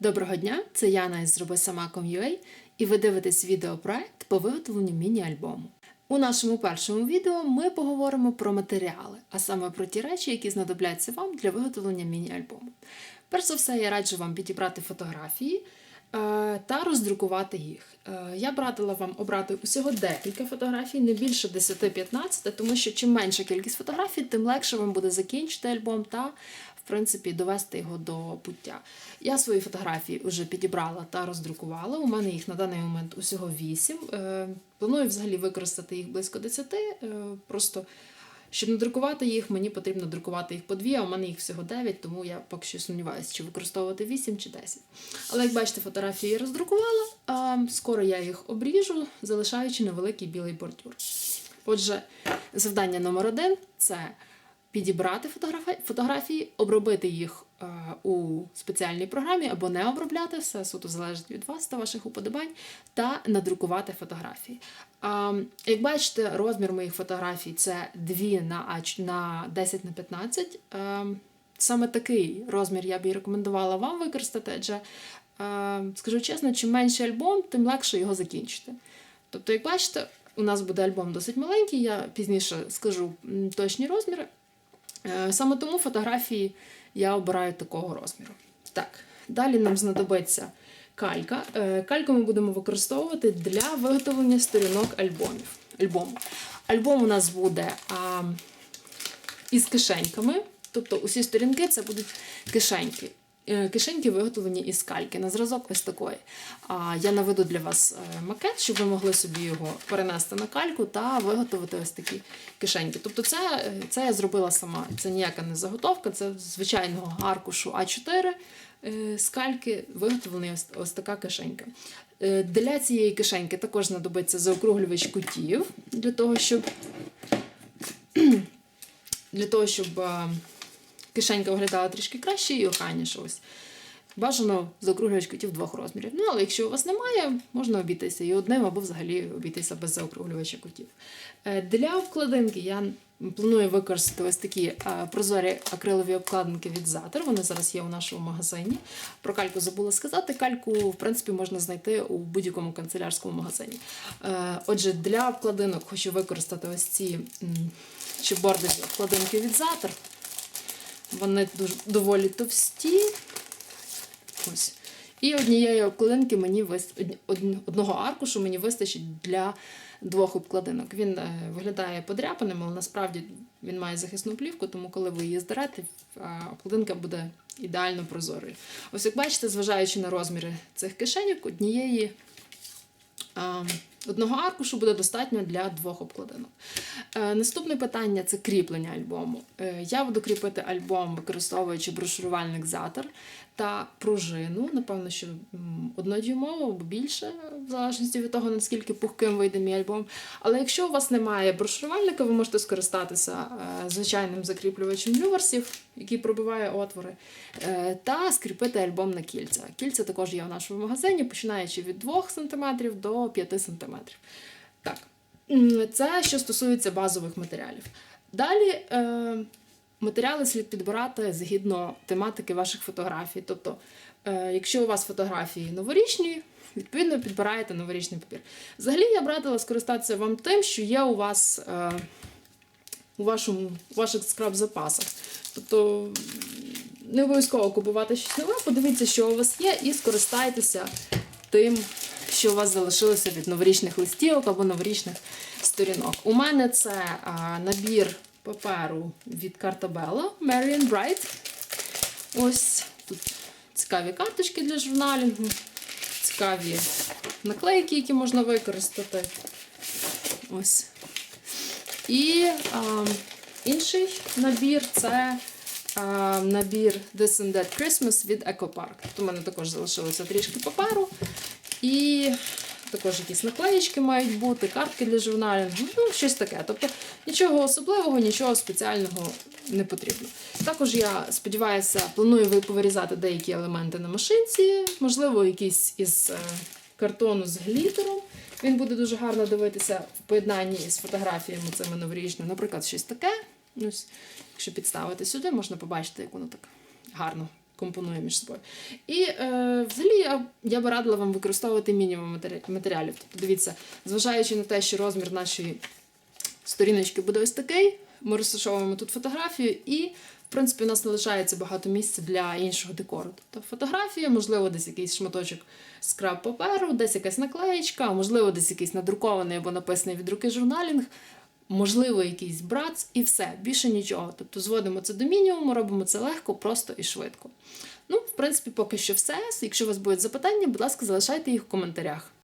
Доброго дня, це Яна із Зроби Сама.com.ua і ви дивитесь відеопроект по виготовленню міні-альбому. У нашому першому відео ми поговоримо про матеріали, а саме про ті речі, які знадобляться вам для виготовлення міні-альбому. Перш за все, я раджу вам підібрати фотографії е, та роздрукувати їх. Е, Я б вам обрати усього декілька фотографій, не більше 10-15, тому що чим менша кількість фотографій, тим легше вам буде закінчити альбом та, принципі, довести його до пуття. Я свої фотографії вже підібрала та роздрукувала. У мене їх на даний момент усього 8. Е, Планую взагалі використати їх близько 10. е, Просто щоб надрукувати їх, мені потрібно друкувати їх по дві, а у мене їх всього 9, тому я поки що сумніваюся, чи використовувати 8 чи 10. Але як бачите, фотографії я роздрукувала, а скоро я їх обріжу, залишаючи невеликий білий бордюр. Отже, завдання номер один це підібрати фотографі- фотографії, обробити їх е, у спеціальній програмі або не обробляти, все суто залежить від вас та ваших уподобань, та надрукувати фотографії. Як бачите, розмір моїх фотографій це 2 на, на 10 на 15. Е, саме такий розмір я б і рекомендувала вам використати, адже, е, скажу чесно, чим менший альбом, тим легше його закінчити. Тобто, як бачите, у нас буде альбом досить маленький, я пізніше скажу точні розміри. Е, Саме тому фотографії я обираю такого розміру. Так, далі нам знадобиться калька. Е, Кальку ми будемо використовувати для виготовлення сторінок альбомів. Альбому. Альбом у нас буде а, із кишеньками, тобто усі сторінки це будуть кишеньки. Е, Кишеньки виготовлені із кальки на зразок ось такої. А, Я наведу для вас е, макет, щоб ви могли собі його перенести на кальку та виготовити ось такі кишеньки. Тобто, це, е, це я зробила сама. Це ніяка не заготовка, це звичайного аркушу А4 е, з кальки виготовлена ось, ось така кишенька. Для цієї кишеньки також знадобиться заокруглювач кутів для того, щоб для того, щоб кишенька виглядала трішки краще і охайніше. Бажано заокруглювач кутів двох розмірів. Ну, але якщо у вас немає, можна обійтися і одним, або взагалі обійтися без заокруглювача кутів. Е, Для обкладинки я планую використати ось такі е, прозорі акрилові обкладинки від Затер. Вони зараз є у нашому магазині. Про кальку забула сказати. Кальку, в принципі, можна знайти у будь-якому канцелярському магазині. Е, Отже, для обкладинок хочу використати ось ці м, чіпбордові обкладинки від Затер. Вони дуже доволі товсті. Ось. І однієї обкладинки мені вис... одного аркушу мені вистачить для двох обкладинок. Він е, виглядає подряпаним, але насправді він має захисну плівку, тому коли ви її здерете, обкладинка буде ідеально прозорою. Ось як бачите, зважаючи на розміри цих кишеньок, однієї а, одного аркушу буде достатньо для двох обкладинок. Е, Наступне питання це кріплення альбому. Е, Я буду кріпити альбом, використовуючи брошурувальник Затер та пружину. Напевно, що м, однодюймову або більше, в залежності від того, наскільки пухким вийде мій альбом. Але якщо у вас немає брошурувальника, ви можете скористатися е, звичайним закріплювачем люверсів, який пробиває отвори, е, та скріпити альбом на кільця. Кільця також є в нашому магазині, починаючи від 2 см до 5 см. Так, це що стосується базових матеріалів. Далі е, матеріали слід підбирати згідно тематики ваших фотографій. Тобто, е, якщо у вас фотографії новорічні, відповідно підбираєте новорічний папір. Взагалі я б радила скористатися вам тим, що є у вас е, у, вашому, у ваших скраб-запасах. Тобто не обов'язково купувати щось нове, подивіться, що у вас є, і скористайтеся тим, що у вас залишилося від новорічних листівок або новорічних сторінок. У мене це а, набір паперу від Картабелла Marion Bright. Ось тут цікаві карточки для журналінгу, цікаві наклейки, які можна використати. Ось. І а, інший набір це набір This and That Christmas від EcoPark. Тут у мене також залишилося трішки паперу. І також якісь наклеїчки мають бути, картки для журналінгу, ну, щось таке. Тобто нічого особливого, нічого спеціального не потрібно. Також я сподіваюся, планую ви повирізати деякі елементи на машинці, можливо, якісь із е, картону з глітером. Він буде дуже гарно дивитися в поєднанні з фотографіями цими новорічними. Наприклад, щось таке. Ось, якщо підставити сюди, можна побачити, як воно так гарно компонує між собою. І е, взагалі я, я би радила вам використовувати мінімум матеріалів. Тобто, дивіться, зважаючи на те, що розмір нашої сторіночки буде ось такий, ми розташовуємо тут фотографію, і, в принципі, у нас не лишається багато місця для іншого декору. Тобто фотографія, можливо, десь якийсь шматочок скраб паперу, десь якась наклеєчка, можливо, десь якийсь надрукований або написаний від руки журналінг. Можливо, якийсь брац і все, більше нічого. Тобто зводимо це до мінімуму, робимо це легко, просто і швидко. Ну, в принципі, поки що все. Якщо у вас будуть запитання, будь ласка, залишайте їх в коментарях.